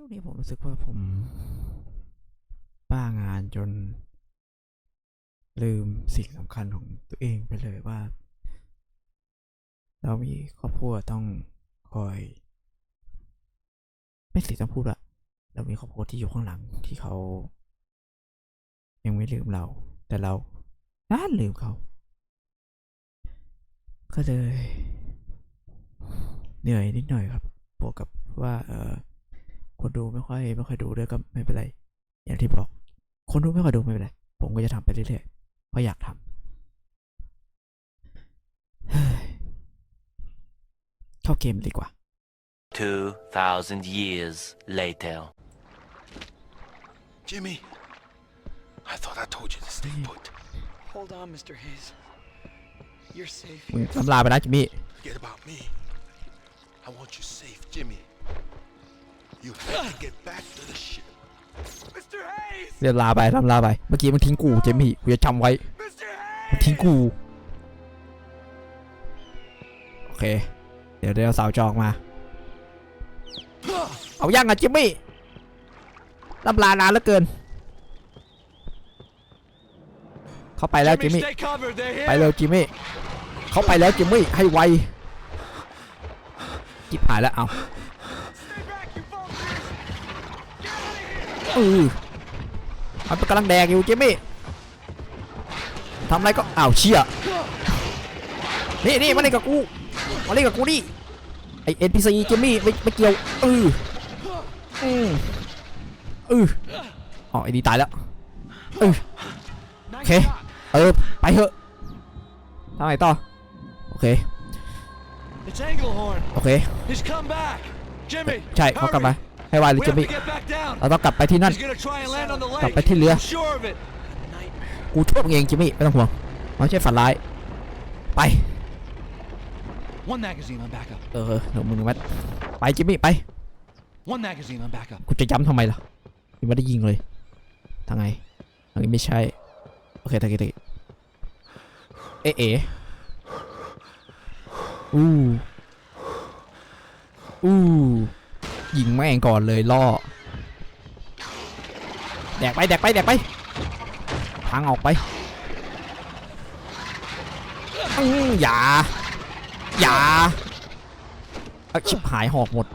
ช่วงนี้ผมรู้สึกว่าผมบ้างานจน ลืมสิ่งสำคัญของตัวเองไปเลยว่า เรามีครอบครัวต้องคอย ไม่สิต้องพูดอะเรามีครอบครัวที่อยู่ข้างหลังที่เขา ยังไม่ลืมเรา แต่เราน่าลืมเขา ก็เลย เหนื่อยนิดหน่อยครับบวกกับว่า เออ คนดูไม่ค่อยไม่ค่อยดูด้วยก็ไม่เป็นไร อย่างที่บอก คนดูไม่ค่อยดูไม่เป็นไร ผมก็จะทำไปเรื่อยๆเพราะอยากทำเฮ้ยเข้าเกมดีกว่า 2,000 years later. Jimmy, I thought I told you to stay put. Hold on, Mr. Hayes. You're safe มึง here. ทำลาไปนะจิมมี่ Forget about me. I want you safe, Jimmy. You have to get back to the ship. Mr. Hayes! เรียนลาไปทำลาไป เมื่อกี้มึงทิ้งกูเจมี่กูจะจำไว้ Mr. มึงทิ้ง Hayes! กู โอเค เดี๋ยวเดี๋ยวสาวจองมา เอายังอะจิมมี่ลำลานานเหลือเกิน เข้าไปแล้วจิม Jimmy, มี่ stay covered. They're here. ไปเร็วจิมมี่ เขาไปแล้วจิมมี่ให้ไวจิบหายแล้วเอา เออมันกำลังแดกอยู่จิมมี่ทำอะไรก็อ้าวเชี่ยนี่นี่มาเล่นกับกูมาเล่นกับกูดิไอเอ็นพีซีจิมมี่ไม่ไม่เกี่ยวเอออืมเอออ๋อไอ้นี่ตายแล้วเออ Nice Okay. shot. เออไปเถอะทำไงต่อโอเค It's Engelhorn. โอเค He's come back. Jimmy, ใช่เขากลับมา ให้ไวเลย we จิม have มี่ to get back down. เราต้องกลับไปที่นั่น He's gonna try and land on the กลับ lake. ไปที่เรือ I'm sure of it. กูช่วยมึงเองจิมมี่ไม่ต้องห่วงไม่ใช่ฝันร้าย ไป One magazine on backup. เออเดี๋ยวมึงแมทไปจิมมี่ไป One magazine on backup. กูจะย้ำทำไมล่ะยังไม่ได้ยิงเลย ทางไงทางนี้ไม่ใช่ โอเคทางนี้ทางนี้เอ๊ะเอ๊ะอู้อู้ ยิงแม่งก่อนเลยล่อแดกไปแดกไปแดกไปทางออกไปอย่าอย่าอาชิบหายหอกหมด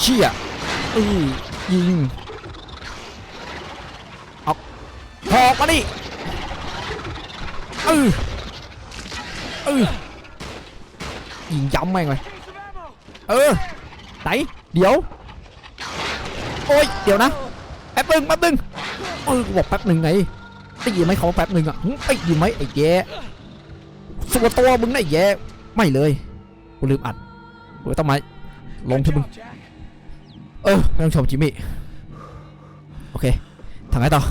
เชี่ยอือยิงเอาหอกมาดิเออเออยิงย้ำแม่งเลยเออ ไหนเดี๋ยว โอ้ยเดี๋ยวนะแป๊บหนึงแป๊บหนึงเออกูบอกแป๊บหนึ่งไงได้ยินไหมเขาว่าแป๊บหนึ่งอะหึได้ยินไหมไอ้แย่สัวตัวมึงนะไอ้แย่ไม่เลยกูลืมอัดกูต้องมาลง Good ที่มึง job, Jack. เออท่านผู้ชมจิมมี่โอเคทางไหนต่อ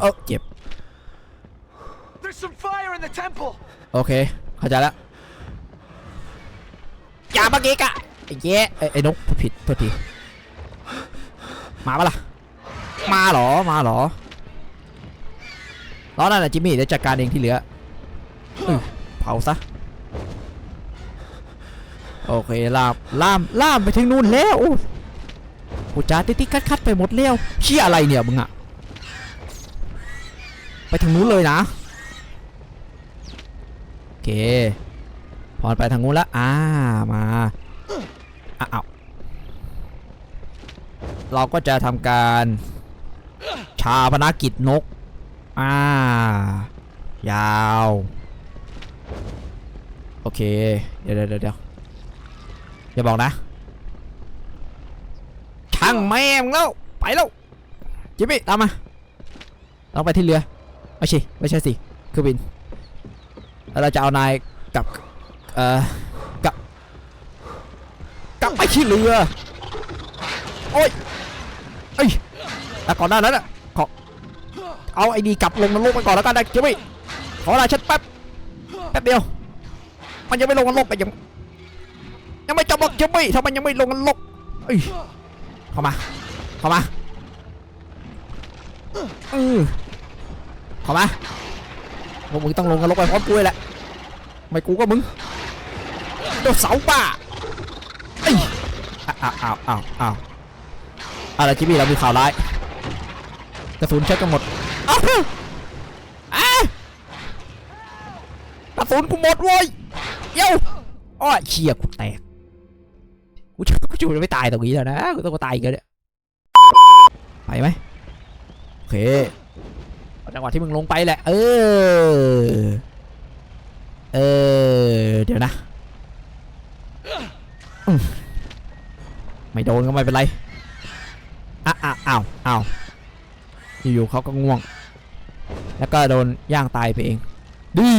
เออเจ็บ There's some fire in the temple. โอเคเข้าใจแล้วอย่ามาเกะกะ ไอ้แย่ไอ้ไอ้นกผิดโทษทีมาปะล่ะ มาเหรอ มาเหรอรอนั่นแหละจิมมี่เดี๋ยวจัดการเองที่เหลือเออเผาซะ โอเคลามลามลามไปถึงนู่นแล้วโอ้กูจ้าติติคัดคัดไปหมดแล้วเชี่ยอะไรเนี่ยมึงอะไปทางนู้นเลยนะโอเคพอไปทางนู้นแล้วอ่ามา อ้าวเราก็จะทำการชาพนากิจนก อ่า ยาว โอเค เดี๋ยวเดี๋ยวเดี๋ยวอย่าบอกนะ ช่างแม่งแล้ว ไปแล้ว จิมมี่ตามมาเราไปที่เรือ ไม่ใช่ ไม่ใช่สิเครื่องบิน แล้วเราจะเอานายกับ เอ่อ ที่เรือ โอ้ยเอ้ยแต่ก่อนหน้านั้นอะขอเอาไอ้นี่กลับลงนรกไปก่อนแล้วกันนะเจ้าพี่ขอเวลาฉันแป๊บแป๊บเดียว มันยังไม่ลงนรกไปยังยังไม่จบหรอกเจ้าพี่ถ้ามันยังไม่ลงนรกเอ้ยเข้ามาเข้ามาเออเข้ามาพวกมึงต้องลงนรกไปพร้อมกูเลยแหละไม่กูก็มึงเดี๋ยวเสาป่า อ้าวอ้าวอ้าวอ้าวอะไรจิมมี่เรามีข่าวร้ายกระสุนใช้กันหมดอ้าวอ้ากระสุนกูหมดเว้ยเย้าอ้อเชี่ยกูแตกกูจะกูจะไม่ตายตรงนี้แล้วนะกูต้องมาตายอีกแล้วเนี่ยไปไหมโอเคจังหวะที่มึงลงไปแหละ เออ เออ เดี๋ยวนะ ไม่โดนก็ไม่เป็นไรอะอะอ้าวอ้าวอยู่ๆเขาก็ง่วง แล้วก็โดนย่างตายไปเอง ดี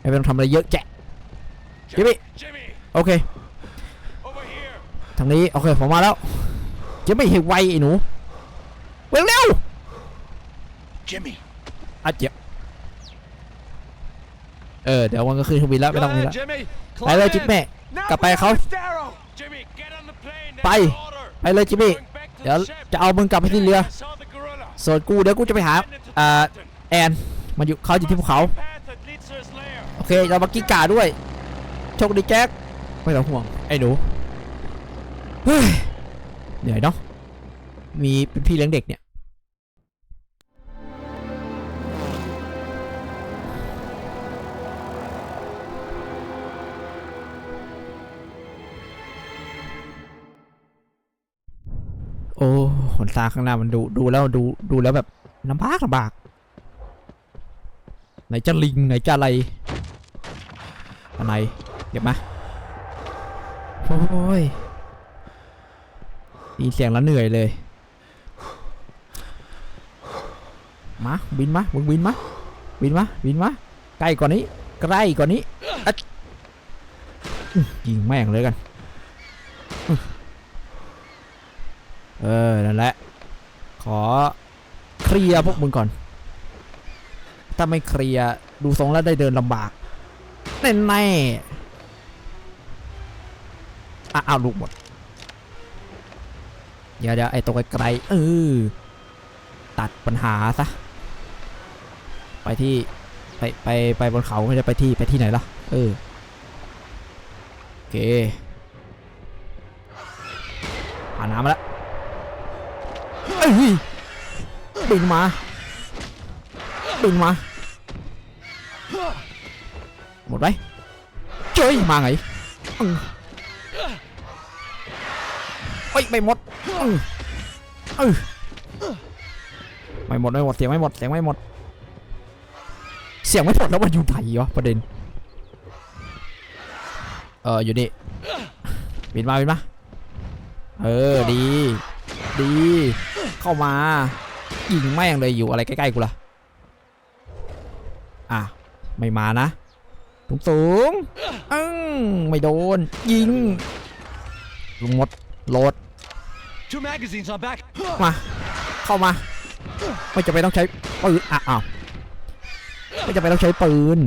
ไม่ต้องทำอะไรเยอะแจะจิมมี่ Jimmy, โอเค over here. ทางนี้โอเคผมมาแล้วจะไม่เห็นไวไอ้หนูเร็วเร็ว Jimmy, ๆอะเจ็บเออเดี๋ยวมันก็ขึ้นเครื่องบินแล้วไม่ต้องมีแล้ว Jimmy. ไปเลยจิ๊บแม่ Now กลับไปเขา Darrow. Jimmy, get on the plane. Bye. That's the order. ไปเลยจิมมี่ Going back to เดี๋ยว the ship. จะเอามึงกลับไปที่เรือ I saw the gorilla. ส่วนกูเดี๋ยวกูจะไปหา Headed to the อ่า mountain. แอนมันอยู่เขาอยู่ที่ภูเขา Path that leads to his lair. โอเค เรามากิ้งก่าด้วย โชคดีแจ็ค ไม่ต้องห่วง ไอ้หนู เฮ้ย เหนื่อยเนาะ มีเป็นพี่เลี้ยงเด็กเนี่ย อ้หนทาข้างหน้ามันดูดูแล้วดูดูแล้วแบบลำบากลำบาก ไหนจะลิงไหนจะอะไรอะไรเก็บมาโอ้ยด้ยินเสียงแล้วเหนื่อยเลย มาบินมามึงบินมาบินมาบินมาใกล้กว่านี้ ใกล้กว่านี้อะยิงแม่งเลยกันอื้อ เออ นั่นแหละ ขอเคลียร์พวกมึงก่อน ถ้าไม่เคลียร์ดูทรงแล้วได้เดินลำบากแน่แน่ๆอะเอาลูกหมด เดี๋ยวเดี๋ยวไอ้ตัวไกลๆเออ ตัดปัญหาซะ ไปที่ไปไปไปบนเขาไม่ได้ไปที่ไปที่ไหนล่ะ เออ โอเคผ่านน้ำมาแล้ว อ้ยบินมาบินมาหมดไหมเจ้ยมาไงอื้อเอ้ยไม่หมดอื้ออไม่หมดไม่หมดเสียงไม่หมดเสียงไม่หมด เสียงไม่หมดแล้วมันอยู่ไหนวะประเด็นเอออยู่นี่บินมาบินมาเออดี ดี เข้ามายิงแม่งเลยอยู่อะไรใกล้ๆกูล่ะอะไม่มานะสูงสูงๆอึ้งไม่โดน ยิงลงหมดโหลด Two magazines on back. มาเข้ามา ไม่จะไปนต้องใช้ปืนอะอ้าวไม่จะไปนต้องใช้ปืน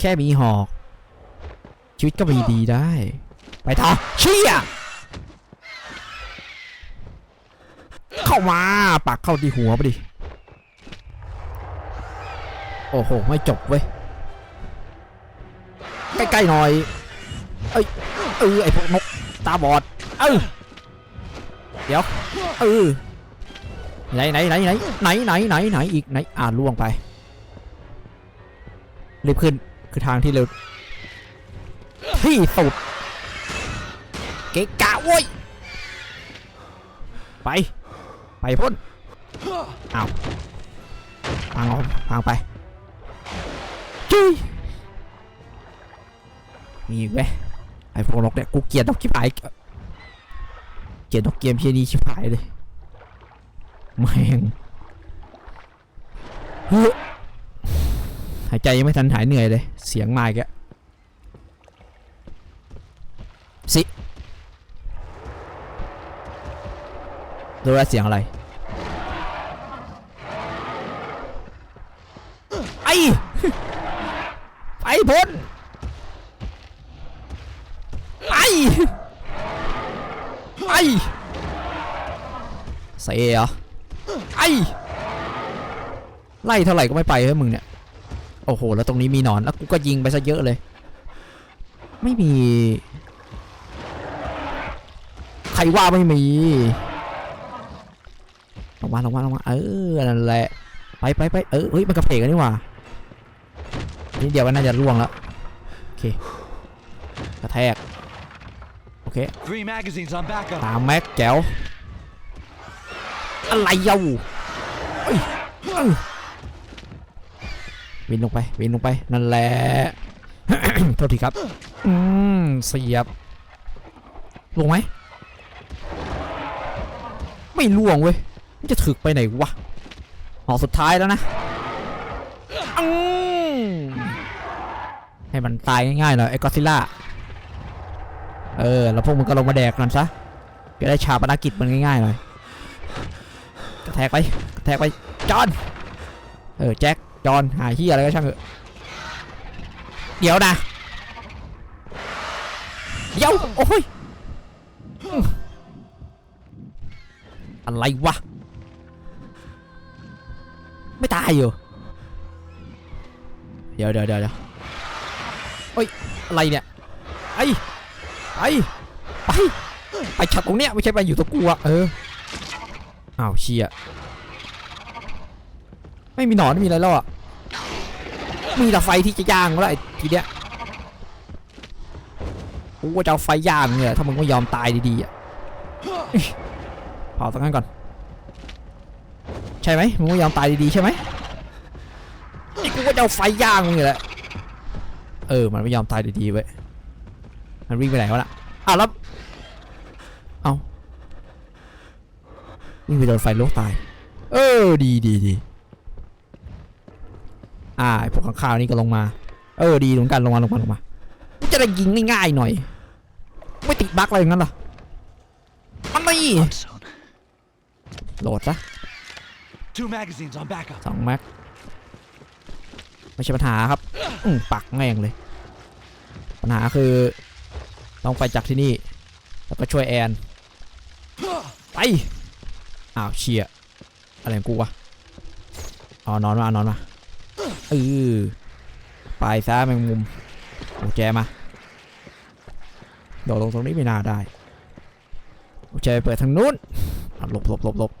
แค่มีหอก ชีวิตก็มีดีได้ ไปต่อเชี่ย เข้ามาปักเข้าที่หัวไปดิ โอ้โห ไม่จบเว้ย ใกล้ๆหน่อย เอ้ย เออไอพวกนกตาบอด เออเดี๋ยว เออไหนไหนไหนไหนไหนไหนไหนไหนอีกไหนอ่าล่วงไปรีบขึ้นคือทางที่เร็วที่สุดเกะกะโว้ยไป ไปพ่นเอาพังเอาพังไปจุ้ยมีอีกไหมไอ้พวกนกเนี่ยกูเกลียดนกชิบหายเกลียดนกเกมเพียนี้ชิบหายเลยแม่งหายใจยังไม่ทันหายเหนื่อยเลย เสียงมาอีกแล้วสิ รู้ว่าเสียงอะไร ไอ้ไปพ้นไปไปเสียเหรอไอ้ไล่เท่าไหร่ก็ไม่ไปเฮ้ยมึงเนี่ย โอ้โห แล้วตรงนี้มีหนอน แล้วกูก็ยิงไปซะเยอะเลย ไม่มี ใครว่าไม่มี ลงมาลงมาลงมาเออนั่นแหละไปไปไปเออเฮ้ยมันกระเพกกันนี่หว่านี่เดี๋ยวมันน่าจะร่วงแล้วโอเคกระแทกโอเค Three magazines on backup. ตามแม็กแจ๋วอะไรเย้าเอ้ยเอ้ยวินลงไปวินลงไปนั่นแหละโทษทีครับอืมเสียบลงไหมไม่ล่วงเว้ยมัน จะถึกไปไหนวะหอสุดท้ายแล้วนะให้มันตายง่ายๆหน่อยไอ้กอซิล่า เออ แล้วพวกมึงก็ลงมาแดกกันซะจะได้ชาปนกิจมันง่ายๆหน่อย กระแทกไป กระแทกไป จอน เออ แจ็ค จอน หาเฮียอะไรก็ช่างเถอะเดี๋ยวนะเดี๋ยวโอ้ย อะไรวะ อยู่ เดี๋ยวเดี๋ยวเดี๋ยวเดี๋ยวเฮ้ย อะไรเนี่ย ไอ้ไปไป ไปฉัดตรงเนี้ยไม่ใช่ไปอยู่ตรงกูอะเออ อ้าวเชียไม่มีหนอนไม่มีอะไรแล้วอะมีแต่ไฟที่จะย่างแล้วไอ้ทีเนี้ยกูจะเอาไฟย่างเนี่ยถ้ามึงไม่ยอมตายดีๆอะเผาตรงนั้นก่อน ใช่ไหมมึงไม่ยอมตายดีๆใช่ไหม นี่กูก็จะเอาไฟย่างมึงอยู่แหละเออ มันไม่ยอมตายดีๆเว้ย มันวิ่งไปไหนวะล่ะอ้าวแล้ว เอาวิ่งไปโดนไฟลวกตาย เออ ดีดีดีอ่าไอพวกข้างข่าวนี่ก็ลงมา เออ ดีเหมือนกันลงมาลงมาลงมามันจะได้ยิงง่ายๆหน่อย ไม่ติดบั๊กอะไรอย่างนั้นเหรอ มันไม่ Soon. โหลดซะ Two magazines on backup. สองแม็ก ไม่ใช่ปัญหาครับ อืปักแม่งเลย ปัญหาคือ ต้องไปจากที่นี่ แล้วก็ช่วยแอน ไปอ้าวเชียอะไรงกูวะเอานอนมาเอานอนมาเออไปซะแมงมุมโอแจมาโดดลงตรงนี้ไม่น่าได้โอแจไปเปิดทางนู้นหลบหลบหลบหลบ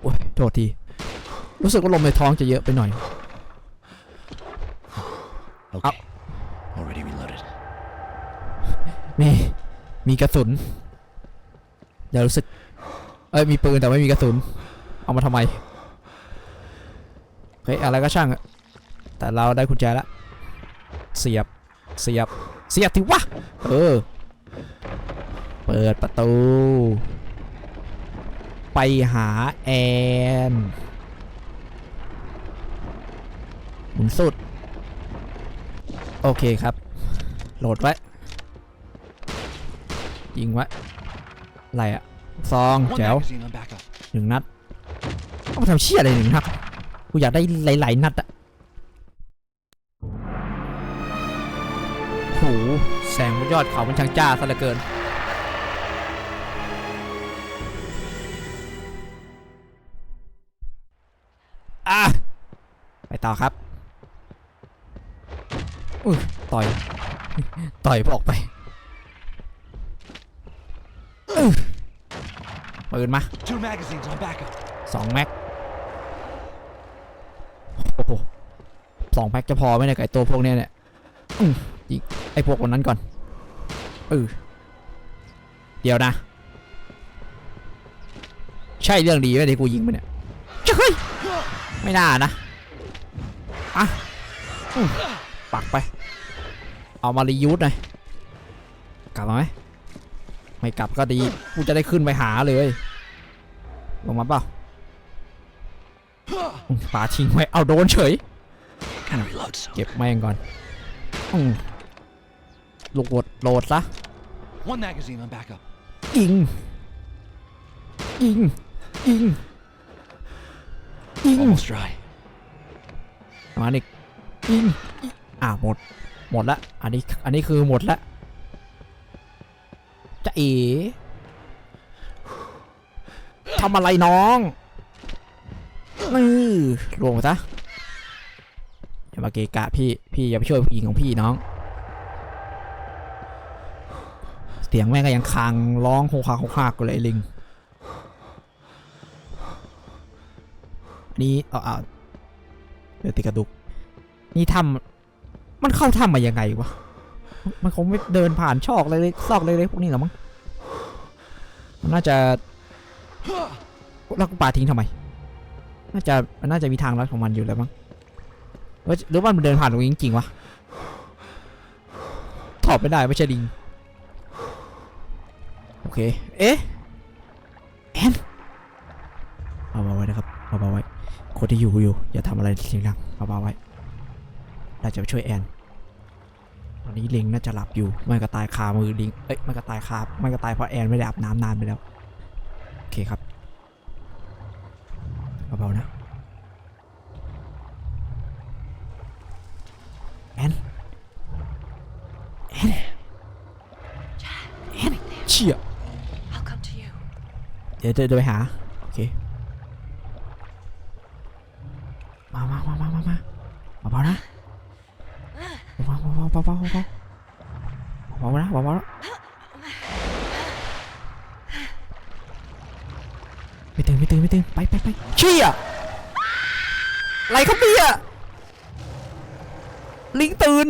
โอ้ยโทษที รู้สึกว่าลมในท้องจะเยอะไปหน่อย Okay. Already reloaded. นี่ มีกระสุน อย่ารู้สึก เอ้ย มีปืนแต่ไม่มีกระสุน เอามาทำไม เฮ้ย อะไรก็ช่างอะแต่เราได้กุญแจแล้วเสียบ เสียบ เสียบทีวะ เออ เปิดประตู ไปหาแอนห มุนสุด โอเคครับ โหลดไว้ ยิงไว้ อะไรอะซอง One แจ๋ว magazine on backup. หนึ่งนัดเอามาทำเชี่ยอะไรหนึ่งนัดกูอยากได้หลาย ๆ นัดอะโหแสงบนยอดเขามันช่างจ้าซะเหลือเกิน อะ ไปต่อครับ อุ้ยต่อย ต่อยพวกออกไปอื้อปืนมา Two magazines on backup. สองแม็กโอ้โหสองแม็กจะพอไหมเนี่ยกับไอตัวพวกเนี้ยเนี่ยอืมยิงไอพวกคนนั้นก่อนเออเดี๋ยวนะ ใช่เรื่องดีไหมที่กูยิงมันเนี่ยจะเฮ้ยไม่น่านะอะอืม ปักไป เอามารียูสหน่อยกลับมาไหมไม่กลับก็ดีกูจะได้ขึ้นไปหาเลยลงมาเปล่าอืมปาทิ้งไว้เอาโดนเฉย Gotta reload soon. เก็บแม่งก่อนอืมลูกโหลดโหลดซะ One magazine on backup. ยิงยิงยิงยิง Almost dry. มาอีกยิงยิง อ่าหมด หมดละ อันนี้ อันนี้คือหมดละ จะเอ๋ทำอะไรน้องนี่ลงไปซะอย่ามาเกะกะพี่ พี่อย่าไปช่วยผู้หญิงของพี่น้อง เสียงแม่งก็ยังคางร้องโคคาโคคากกูเลยลิงนนี้เอ่อเอาเดี๋ยวติดกระดุก นี่ทำ มันเข้าถ้ำมายังไงวะ มันคงไม่เดินผ่านชอกเลยซอกเลยๆพวกนี้หรอมั้ง มันน่าจะแล้วกูปาทิ้งทำไม น่าจะมันน่าจะมีทางลัดของมันอยู่แล้วมั้งหรือว่ามันเดินผ่านตรงนี้จริงๆวะตอบไม่ได้ไม่ใช่ลิง โอเค เอ๊ะแอนเบาไว้นะครับเบาไว้คนที่อยู่อยู่อย่าทำอะไรเสียงดังเบาไว้ น่าจะไปช่วยแอน ตอนนี้ลิงน่าจะหลับอยู่ ไม่ก็ตายคามือลิง เอ้ยไม่ก็ตายคาไม่ก็ตายเพราะแอนไม่ได้อาบน้ำนานไปแล้ว โอเคครับเบาๆนะ แอน แอน แอนเชี่ย I'll come to you. เดี๋ยวเดี๋ยวเดี๋ยวไปหา โอเค มามามามามามาเบาๆนะ เบาเบาเบาเบาเบาๆเบาๆนะเบาไม่ตื่นไม่ตื่นไม่ตื่นไปไปไปเชี่ยอะไรครับเนี่ยลิงตื่น